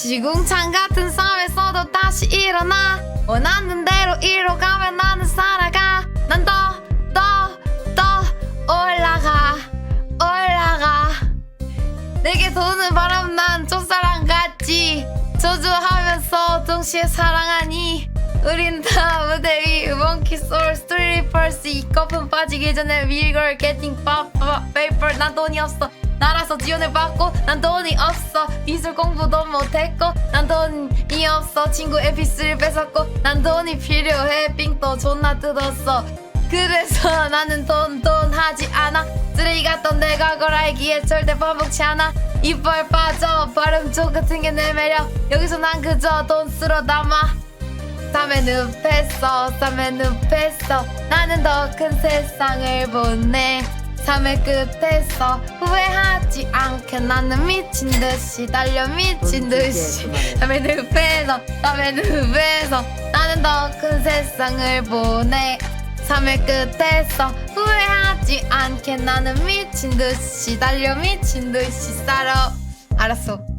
시궁창 같은 삶에 서도 다시 일어나. 원하는 대로 이뤄가면 나는 살아가. 난 더 더 더 올라가 올라가. 내게 도는 바람 난 첫사랑 같지. 저주하면서 동시에 사랑하니. 우린 다 무대 위 몽키 소울 스트리 퍼스. 이 거품 빠지기 전에 위걸 게팅 빠빠 페이퍼 난 돈이 없어 나라서 지원을 받고 난 돈이 없어. 미술 공부도 못했고 난 돈이 없어. 친구 에피스를 뺏었고 난 돈이 필요해. 삥또 존나 뜯었어. 그래서 나는 돈 돈 하지 않아. 쓰레기 같던 내가 걸 알기에 절대 반복치 않아. 이빨 빠져. 발음 쪽 같은 게 내 매력. 여기서 난 그저 돈 쓸어 담아. 삶의 늪에서 삶의 늪에서 나는 더 큰 세상을 보내 삶의 끝에서 후회하지 않게 나는 미친 듯이 달려 미친 듯이. 삶의 늪에서 삶의 늪에서 나는 더 큰 세상을 보내. 삶의 끝에서 후회하지 않게 나는 미친 듯이 달려 미친 듯이 살아. 알았어